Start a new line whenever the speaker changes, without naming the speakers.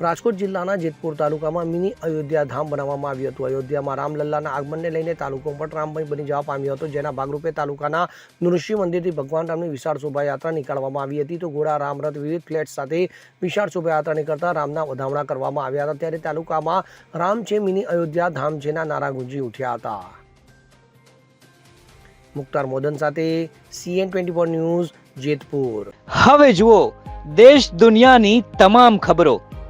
રાજકોટ જિલ્લાના જેતપુર તાલુકામાં મિની અયોધ્યા ધામ બનાવવામાં આવ્યું હતું. અયોધ્યામાં રામલલ્લાના આગમનને લઈને તાલુકો પણ રામમય બની જવા પામ્યો હતો, જેના ભાગરૂપે તાલુકાના નૃષિ મંદિરથી ભગવાન રામની વિશાળ શોભાયાત્રા નીકાળવામાં આવી હતી. તો ઘોડા, રામરથ વિવિધ ફ્લેટ સાથે વિશાળ શોભાયાત્રા નીકળતા રામના વધામણા કરવામાં આવ્યા હતા. ત્યારે તાલુકામાં રામ છે, મિની અયોધ્યા ધામ છેના નારા ગુંજી ઉઠ્યા હતા. મુક્તાર મોદન સાથે CN twenty four news Jetpur.
હવે જુઓ, દેશ દુનિયાની તમામ ખબરો